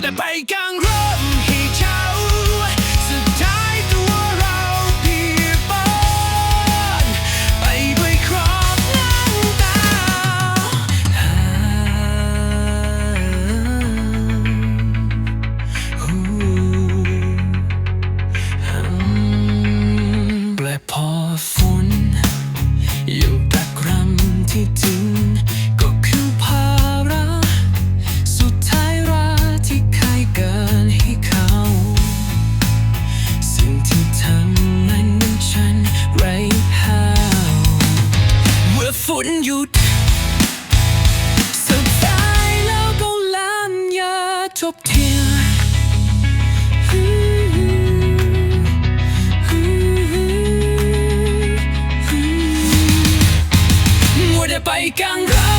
the bacon grow ทบทียนมัวแต่ไปกังรา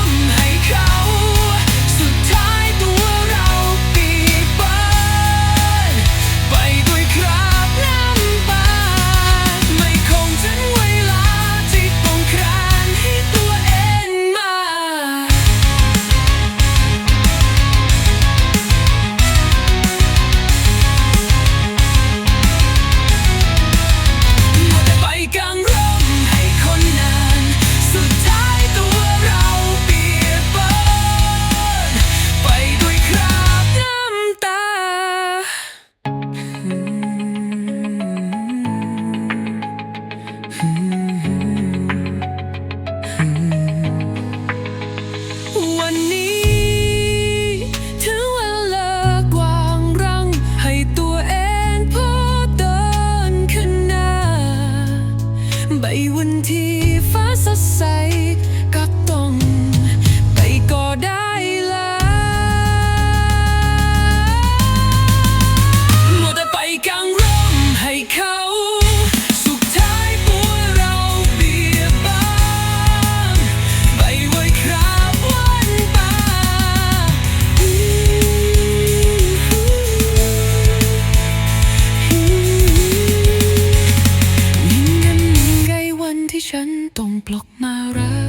ดใสแต่ไปกลางร่มให้เขาสุดท้ายปัวเราเบียบไปไว้คราบวันป่านิ่งกันนิ่งไงวที่ฉัน ต้องปลอกน่ารัก